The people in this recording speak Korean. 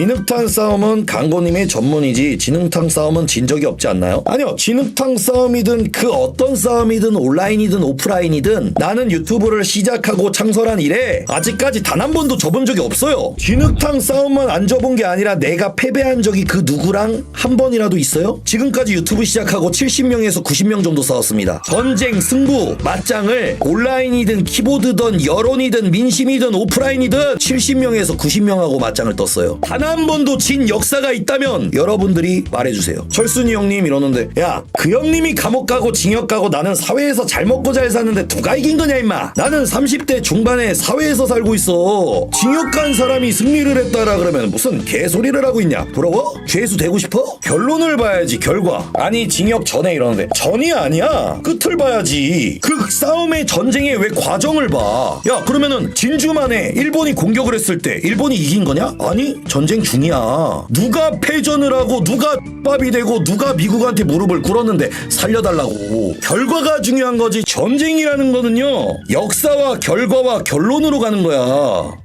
진흙탕 싸움은 강고님의 전문이지 진흙탕 싸움은 진 적이 없지 않나요? 아니요 진흙탕 싸움이든 그 어떤 싸움이든 온라인이든 오프라인이든 나는 유튜브를 시작하고 창설한 이래 아직까지 단 한 번도 져본 적이 없어요 진흙탕 싸움만 안 져본 게 아니라 내가 패배한 적이 그 누구랑 한 번이라도 있어요? 지금까지 유튜브 시작하고 70명에서 90명 정도 싸웠습니다 전쟁 승부 맞짱을 온라인이든 키보드든 여론이든 민심이든 오프라인이든 70명에서 90명하고 맞짱을 떴어요 단한 번도 진 역사가 있다면 여러분들이 말해주세요. 철순이 형님 이러는데 야 그 형님이 감옥 가고 징역 가고 나는 사회에서 잘 먹고 잘 사는데 누가 이긴 거냐 임마. 나는 30대 중반에 사회에서 살고 있어. 징역 간 사람이 승리를 했다라 그러면 무슨 개소리를 하고 있냐? 부러워? 죄수 되고 싶어? 결론을 봐야지 결과. 아니 징역 전에 이러는데 전이 아니야. 끝을 봐야지. 그 싸움의 전쟁의 왜 과정을 봐야 그러면은 진주만에 일본이 공격을 했을 때 일본이 이긴 거냐? 아니 전쟁 중이야. 누가 패전을 하고 누가 밥이 되고 누가 미국한테 무릎을 꿇었는데 살려달라고. 결과가 중요한 거지. 전쟁이라는 거는요 역사와 결과와 결론으로 가는 거야